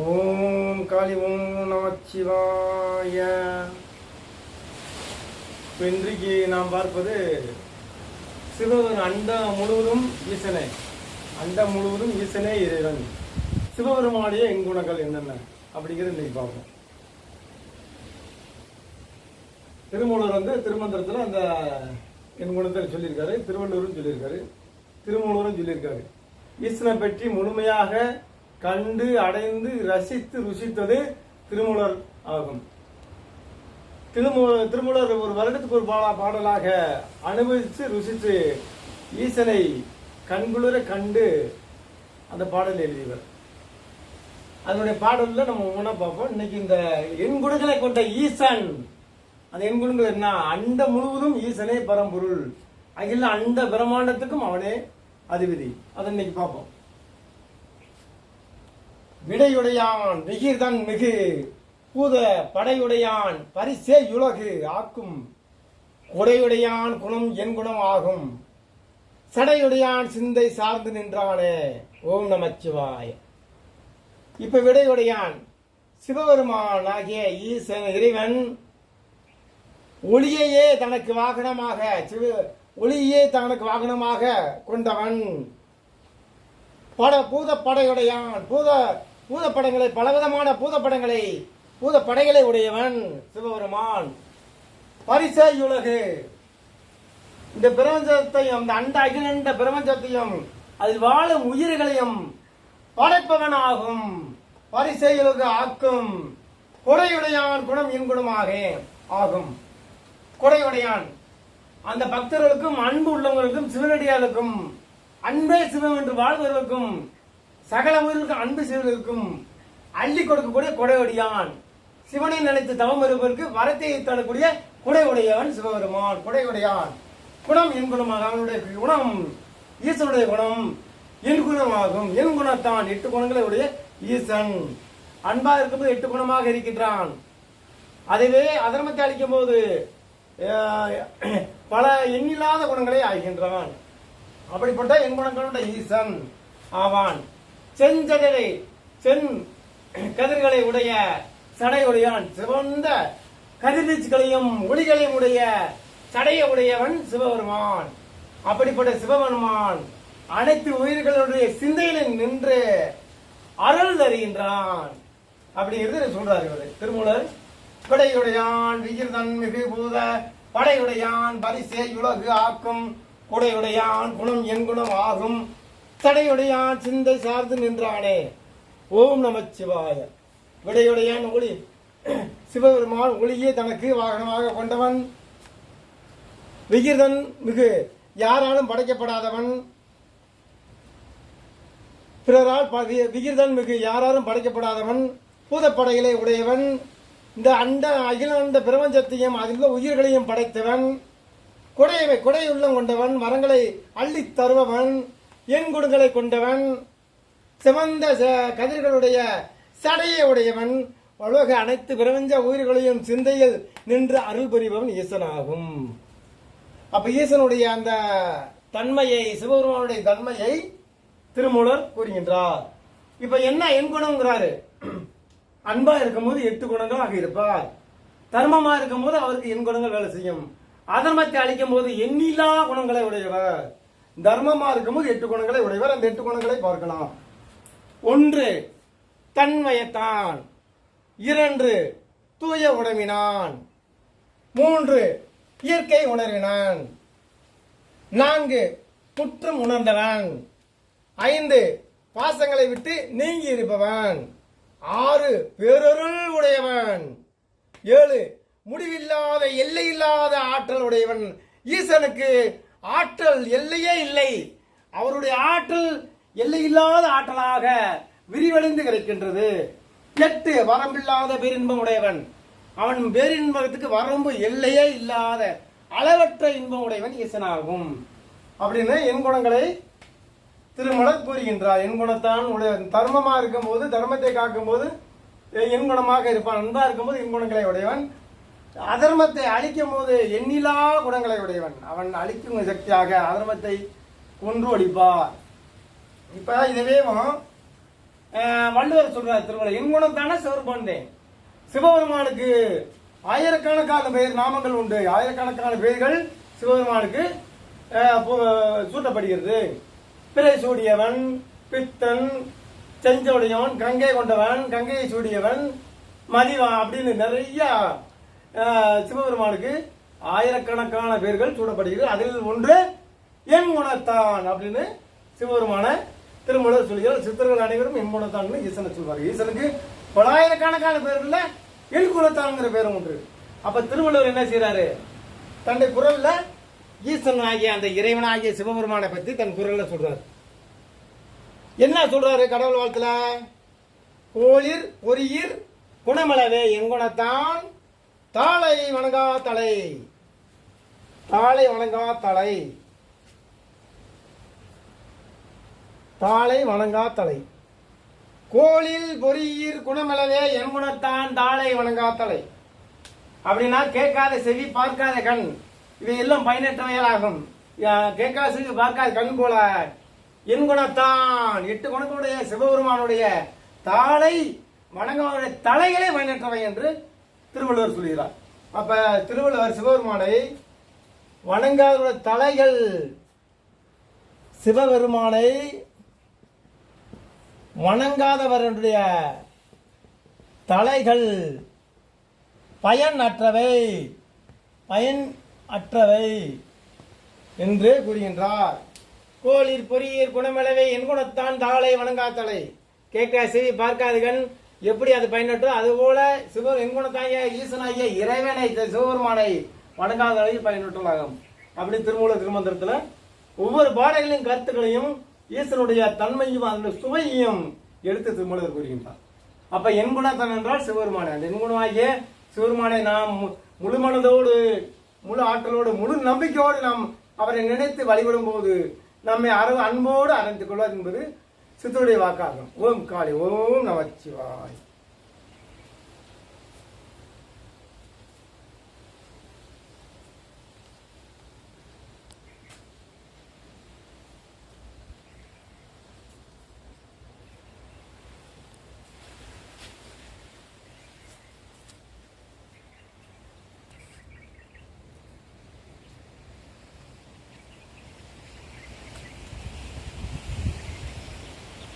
ஓம் காளி ஓம் நமச்சிவாய இன்றைக்கு நாம் பார்ப்பது சிவபெருமான் அண்டம் முழுவதும் ஈசனே அண்டம் முழுவதும் ஈசனே இறைவன். சிவபெருமானுடைய எங்குணங்கள் என்னென்ன அப்படிங்கிறது இன்னைக்கு பார்ப்போம். திருமூலர் வந்து திருமந்திரத்தில் அந்த எண்குணத்தை சொல்லியிருக்காரு திருவள்ளூரும் சொல்லியிருக்காரு திருமூலரும் சொல்லியிருக்காரு. ஈசனை பற்றி முழுமையாக கண்டு அடைந்து ரசித்து ருசித்தது திருமூலர் ஆகும். திருமூ திருமூலர் ஒரு வருடத்துக்கு ஒரு பாடா பாடலாக அனுபவித்து ருசித்து ஈசனை கண்குளிர கண்டு அந்த பாடல் எழுதியவர். அதனுடைய பாடலில் நம்ம ஒன்றா பார்ப்போம். இன்னைக்கு இந்த எண்குடுகளை கொண்ட ஈசன் அந்த எண்குடுங்கள் என்ன? அண்ட முழுவதும் ஈசனே பரம்பொருள். அகில அண்ட பிரம்மாண்டத்துக்கும் அவனே அதிபதி. அதை இன்னைக்கு பார்ப்போம். விடையுடையான் விகிர்தன் மிகு பூத படையுடையான் பரிசே யுலகு ஆக்கும். கொடையுடையான் குணம் என் குணம் ஆகும். சடையுடையான் சிந்தை சார்ந்து நின்றானே ஓம் நமச்சிவாய. இப்ப விடையுடையான் சிவபெருமான் ஆகிய ஈசன் இறைவன் ஒளியையே தனக்கு வாகனமாக சிவ ஒளியே தனக்கு வாகனமாக கொண்டவன். பட பூத படையுடையான் பூத பூதப்படங்களை பலவிதமான பூதப்படங்களை பூதப்படைகளை உடையவன் சிவபெருமான். பரிசையுலகு. இந்த பிரபஞ்சத்தையும் அந்த அண்ட அகிலண்ட பிரபஞ்சத்தையும் அதில் வாழும் உயிர்களையும் படைப்பவன் ஆகும் பரிசையுலகு ஆக்கும் கொடையுடையான் குணம் இன்குணமாக ஆகும். கொடையுடையான். அந்த பக்தர்களுக்கும் அன்பு உள்ளவங்களுக்கும் சிவனடியாளுக்கும் அன்பே சிவம் என்று வாழ்வர்களுக்கும் சகல உயிர்களுக்கும் அன்பு செய்வதற்கும் அள்ளி கொடுக்கக்கூடிய கொடையுடையான் சிவனை நினைத்து தவம் இருப்பதற்கு வரத்தை தரக்கூடிய குடையுடையவன் சிவபெருமான் குடையுடையான் குணம் என் குணமாக அவனுடைய குணம் ஈசனுடைய குணம் என் குணமாகும் என் குணத்தான் எட்டு குணங்களை உடைய ஈசன். அன்பாக இருக்கும்போது எட்டு குணமாக இருக்கின்றான். அதுவே அதர்மத்தை அளிக்கும் போது பல எண்ணில்லாத குணங்களை ஆகின்றான். அப்படிப்பட்ட என் குணங்களுடைய ஈசன் ஆவான். செஞ்சடரை சென் கதிர்களை உடைய சடையுடையான். சிவந்த கதிர்வீச்சுகளையும் ஒளிகளையும் உடைய சடைய உடையவன் சிவபெருமான். அப்படிப்பட்ட சிவபெருமான் அனைத்து உயிர்களுடைய சிந்தையில நின்று அருள் அறிகின்றான் அப்படிங்கிறது சொல்றாரு இவரு திருமூலர் கொடையுடையான் விகிர்தன் மிகு பூத படையுடையான் பரிசே உலகு ஆக்கும் குடையுடையான் குணம் என் குணம் ஆகும். தடையுடையான் சிந்தை சார்ந்து நின்றானே. ஓம் நமச்சிவாய. விடையுடையான் ஒளி. சிவபெருமான் ஒளியே தனக்கு வாகனமாக கொண்டவன். விகிர்தன் மிகு. யாராலும் படைக்கப்படாதவன். பிறரால் விகிர்தன் மிகு. யாராலும் படைக்கப்படாதவன். பூதப்படைகளை உடையவன். இந்த அண்ட அகில அண்ட பிரபஞ்சத்தையும் அதில் உள்ள உயிர்களையும் படைத்தவன். கொடையை குடையுள்ளம் கொண்டவன். மரங்களை அள்ளித் தருபவன். என் குடுங்களை கொண்டவன் சிவந்த ச- கதிர்களுடைய சடையை உடையவன் உலக அனைத்து பிரபஞ்ச உயிர்களையும் சிந்தையில் நின்று அருள் புரிபவன் ஈசனாகும். அப்ப ஈசனுடைய அந்த தன்மையை சிவபெருமானுடைய தன்மையை திருமூலர் கூறுகின்றார். இப்ப என்ன என் குணங்கிறாரு அன்பா இருக்கும்போது எட்டு குணங்களாக இருப்பார். தர்மமா இருக்கும்போது அவருக்கு என் குணங்கள் வேலை செய்யும். அதர்மத்தை அளிக்கும் போது எண்ணிலா குணங்களை உடையவர். தர்மமா இருக்கும்போது எட்டு குணங்களை உடையவர் அந்த எட்டு குணங்களை பார்க்கலாம். ஒன்று தன்மயத்தான். இரண்டு தூய உணவினான் மூன்று இயற்கை உணர்வினான். நான்கு குற்றம் உணர்ந்தவன். ஐந்து பாசங்களை விட்டு நீங்கி இருப்பவன். ஆறு பேரொருள் உடையவன். ஏழு முடிவில்லாத எல்லையில்லாத ஆற்றல் உடையவன். ஈசனுக்கு ஆற்றல் எல்லையே இல்லை. அவருடைய ஆற்றல் எல்லையில்லாத ஆற்றலாக விரிவடைந்து கிடைக்கின்றது. எட்டு வரம்பில்லாத பேரின்பம் உடையவன். அவன் பேரின்பத்துக்கு வரம்பு எல்லையே இல்லாத அளவற்ற இன்பம் உடையவன் ஈசனாகும் அப்படின்னு என் குணங்களை திருமலர் கூறுகின்றார். என் குணத்தான் உடைய தர்மமா இருக்கும்போது தர்மத்தை காக்கும்போது என் குணமாக இருப்பான். அன்பாக இருக்கும்போது என் குணங்களை உடையவன். அதர்மத்தை அழிக்கும் போது எண்ணிலா குணங்களை உடையவன். அவன் அழிக்கும் சக்தியாக அதர்மத்தை கொன்று ஒழிப்பார். இப்ப இதுவே வள்ளுவர் சொல்றார் திருமலை என் சிவர் சிவருமானேன் சிவபெருமானுக்கு ஆயிரக்கணக்கான பெயர் நாமங்கள் உண்டு. ஆயிரக்கணக்கான பெயர்கள் சிவபெருமானுக்கு சூட்டப்படுகிறது. பிறை சூடியவன் பித்தன் செஞ்சோடியவன் கங்கை கொண்டவன் கங்கையை சூடியவன் மதிவா அப்படின்னு நிறைய சிவபெருமானுக்கு ஆயிரக்கணக்கான பேர்கள் சூடப்படுகிறது. அதில் ஒன்று என் குணத்தான் அப்படின்னு சிவபெருமான திருமூலர் சொல்கிறார். சித்தர்கள் அனைவரும் என் குணத்தான் ஈசனை சொல்வார் ஈசனுக்கு பலாயிரக்கணக்கான பேர்ல என் குணத்தான்ங்கிற பேரும் ஒன்று அப்ப திருவள்ளுவர் என்ன செய்யறாரு தன்னை குரல்ல ஈசன் ஆகிய அந்த இறைவனாகிய சிவபெருமானை பத்தி தன் குரல்ல சொல்றாரு. என்ன சொல்றாரு கடவுள் வாழ்த்துல? கோளிர் பொறியிர் குணமளவே எங்குணத்தான் தாளை வணங்கா தலை. தாளை வணங்கா தலை. தாளை வணங்கா தலை. கோளில் பொறியீர் குணமளவே என்குணத்தான் தாளை வணங்கா தலை. அப்படின்னா கேட்காத செவி பார்க்காத கண். இவை எல்லாம் பயனற்றவைகளாகும். கேட்காத செவி பார்க்காத கண் போல என் குணத்தான் எட்டு குணத்துடைய சிவபெருமானுடைய தாளை வணங்கவனுடைய தலைகளே பயனற்றவை என்று திருவள்ளுவர் சொல்கிறார் அப்ப திருவள்ளுவர் சிவபெருமானை வணங்காத தலைகள் சிவபெருமானை வணங்காதவருடைய தலைகள் பயன் அற்றவை பயன் அற்றவை என்று கூறுகின்றார். கோளிர் பொறியீர் குணமளவை என் குணத்தான் தாளை வணங்காத்தலை கேட்க செய்தி பார்க்காதுகன் எப்படி அது பயனற்றோ அதுபோல சிவ என்குணத்தாகிய ஈசனாகிய இறைவனை சிவபெருமானை வணங்காதலை பயனற்றலாகும் அப்படி திருமூல திருமந்திரத்துல ஒவ்வொரு பாடல்களின் கருத்துக்களையும் ஈசனுடைய தன்மையும் அந்த சுவையையும் எடுத்து திருமூலர் கூறுகின்றார். அப்ப என் குணத்தன் என்றால் சிவபெருமானை. அந்த என் சிவபெருமானை நாம் மு- முழு மனதோடு முழு ஆற்றலோடு முழு நம்பிக்கையோடு நாம் அவரை நினைத்து வழிபடும் போது நம்மை அற அன்போடு அணைத்துக் கொள்வார் என்பது சித்தருடைய வாக்காகும். ஓம் காளி ஓம் நமச்சிவாய்.